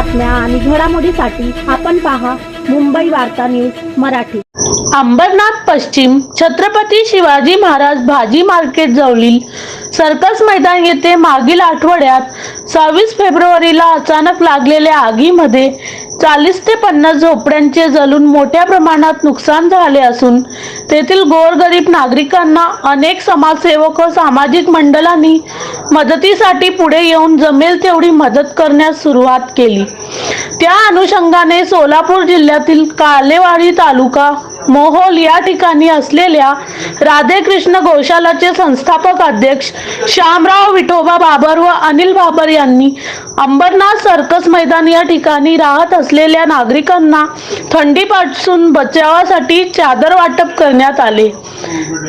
बातम्या आणि घडामोडीसाठी आपण पहा मुंबई वार्ता न्यूज मराठी. अंबरनाथ पश्चिम छत्रपती शिवाजी महाराज भाजी मार्केट जवळील सर्कस मैदान येथे मागील आठवड्यात सव्वीस फेब्रुवारीला अचानक लागलेल्या आगीमध्ये चाळीस ते पन्नास झोपड्यांचे जलून मोठ्या प्रमाणात नुकसान झाले असून तेथील गोरगरीब नागरिकांना अनेक समाजसेवक व सामाजिक मंडळांनी मदतीसाठी पुढे येऊन जमेल तेवढी मदत करण्यास सुरुवात केली. त्या अनुषंगाने सोलापूर जिल्ह्यातील कालेवाडी तालुका मोहोल या ठिकाणी असलेल्या राधेकृष्ण गोशालाचे संस्थापक अध्यक्ष श्यामराव विठोबा बाबर व अनिल बाबर यांनी अंबरनाथ सर्कस मैदान या ठिकाणी राहत असलेल्या नागरिकांना थंडीपासून बचावासाठी चादर वाटप करण्यात आले.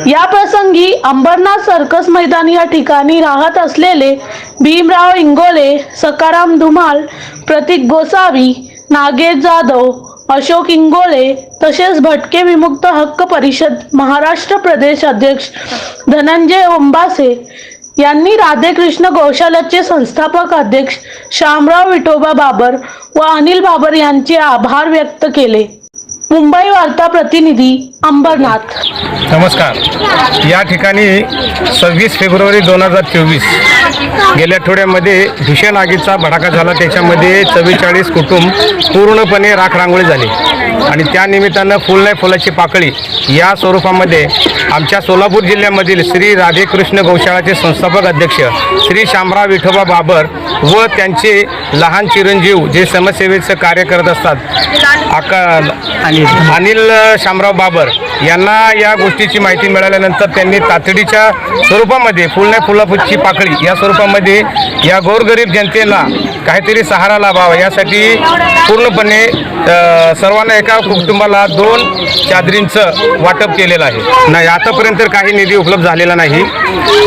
या प्रसंगी अंबरनाथ सर्कस मैदान या ठिकाणी राहत असलेले भीमराव इंगोले सकाराम धुमाल प्रतीक गोसावी नागेश जाधव अशोक इंगोळे तसेच भटके विमुक्त हक्क परिषद महाराष्ट्र प्रदेश अध्यक्ष धनंजय ओंबासे यांनी राधेकृष्ण गौशालाचे संस्थापक अध्यक्ष श्यामराव विठोबा बाबर व अनिल बाबर यांचे आभार व्यक्त केले. मुंबई वार्ता प्रतिनिधी अंबरनाथ. नमस्कार. या ठिकाणी सव्वीस फेब्रुवारी दोन हजार चोवीस गेल्या आठवड्यामध्ये भीषण आगीचा भडाका झाला. त्याच्यामध्ये चव्वेचाळीस कुटुंब पूर्णपणे राख रांगोळी झाली. आणि त्या निमित्तानं फुल नाही फुलाची पाकळी या स्वरूपामध्ये आमच्या सोलापूर जिल्ह्यामधील श्री राधेकृष्ण गौशाळाचे संस्थापक अध्यक्ष श्री शामराव विठोबा बाबर व त्यांचे लहान चिरंजीव जे समाजसेवेचं कार्य करत असतात आका अनिल शामराव बाबर Yeah. यांना या गोष्टीची माहिती मिळाल्यानंतर त्यांनी तातडीच्या स्वरूपामध्ये फुल फुलाफुची पाकळी या स्वरूपामध्ये या गोरगरीब जनतेला काहीतरी सहारा लाभावा. यासाठी पूर्णपणे सर्वांना एका कुटुंबाला दोन चादरींचं वाटप केलेलं आहे. नाही आतापर्यंत काही निधी उपलब्ध झालेला नाही.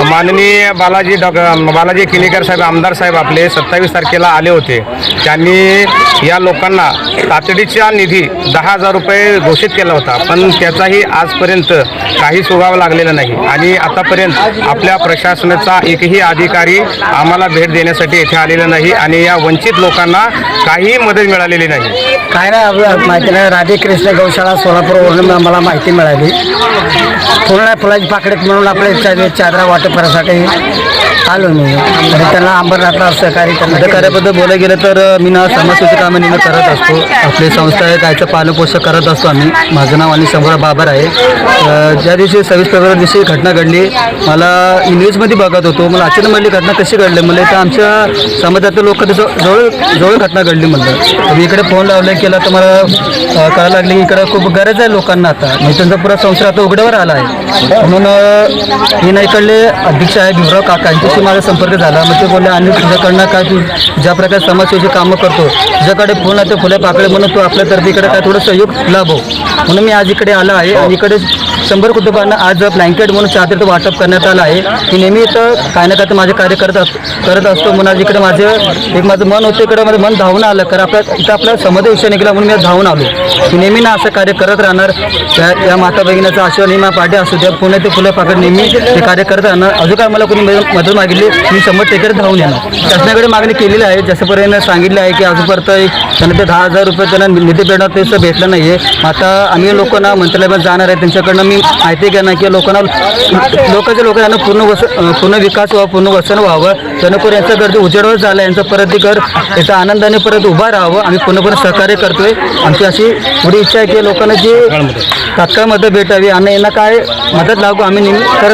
माननीय बालाजी डॉ बालाजी किनीकर साहेब आमदार साहेब आपले सत्तावीस तारखेला आले होते. त्यांनी या लोकांना तातडीचा निधी दहा हजार रुपये घोषित केला होता. पण त्याचाही आजपर्यंत काही सुगावा लागलेला नाही. आणि आतापर्यंत आपल्या प्रशासनाचा एकही अधिकारी आम्हाला भेट देण्यासाठी येथे आलेला नाही आणि या वंचित लोकांना काहीही मदत मिळालेली नाही. काय नाही आपलं माहिती नाही. राधेकृष्ण गौशाळा सोलापूरवरून आम्हाला माहिती मिळाली. पूर्ण फुलाची पाकडेत म्हणून आपले चादरा वाटप करायसाठी आलो मी. आणि त्यांना अंबरनाथला सहकार्य करण्यात कार्याबद्दल बोलायला गेलं तर अ, मी ना समाजसेवेची कामं नेहमी करत असतो. आपली संस्था आहे त्याचं पालनपोषण करत असतो आम्ही. माझं नाव आणि शंभर बाबर आहे. अ, ज्या दिवशी सव्वीस फेब्रुवारी दिवशी घटना घडली मला मी न्यूजमध्ये बघत होतो. मला अचानक म्हणली घटना कशी घडली? म्हणलं तर आमच्या समाजातील लोक जवळ जवळ घटना घडली म्हणलं. तर मी इकडे फोन लावला केला तर मला अ, कळायला लागले की इकडे खूप गरज आहे लोकांना आता. म्हणजे त्यांचा पुरा संसार आता उघड्यावर आला आहे. म्हणून अ, मी ना इकडले अध्यक्ष आहे भीमराव काका त्यांच्याशी माझा संपर्क झाला. मग ते बोलले आणि तुझ्याकडनं काय तू ज्या प्रकारे समाजसेवेची कामं करतो तुझ्याकडे फोन आहे ते फुले पाकळे म्हणून तू आपल्यातर्फे इकडे काय थोडं सहयोग लाभो म्हणून मी आज इकडे आलो आहे आणि इकडे शंभर कुटुंबांना आज ब्लँकेट म्हणून चादर वाटप करण्यात आलं आहे. मी नेहमी इथं काय ना काय तर माझे कार्य करत अस करत असतो. म्हणून आज इकडे माझं एक माझं मन होतं इकडे माझं मन धावून आलं. कारण आपल्या इथं आपला समज विषय निघाला म्हणून मी धावून आलो. मी नेहमी ना असं कार्य करत राहणार. त्या या माता भगिनीचा आशीर्वाद नेहमी पाठी असू द्या. पुणे ते फुलं पाकड नेहमी ते कार्य करत राहणार. अजून काय मला कोणी मदत मागितली मी शंभर टेकर धावून येणार. शासनाकडे मागणी केलेली आहे. जसंपर्यंत सांगितलं आहे की अजूनपर्यंत त्यांना ते दहा हजार रुपये त्यांना निधी भेटणार ते भेटलं नाही आहे आता आम्ही लोकांना मंत्रालयात जाणार आहे. त्यांच्याकडनं मी माहिती घेणार की लोकांना लोकांच्या लोकांना पूर्ण वस पूर्ण विकास व्हावा पूर्ण वसन व्हावं. जेणेकरून यांचं घर जे उजेडवर झालं यांचं परत ते घर याचा आनंदाने परत उभा राहावं. आम्ही पूर्णपणे सहकार्य करतोय. आमची अशी थोडी इच्छा आहे की लोकांना जी तात्काळ मदत भेटावी आणि यांना काय मदत लागू आम्ही नेहमी करत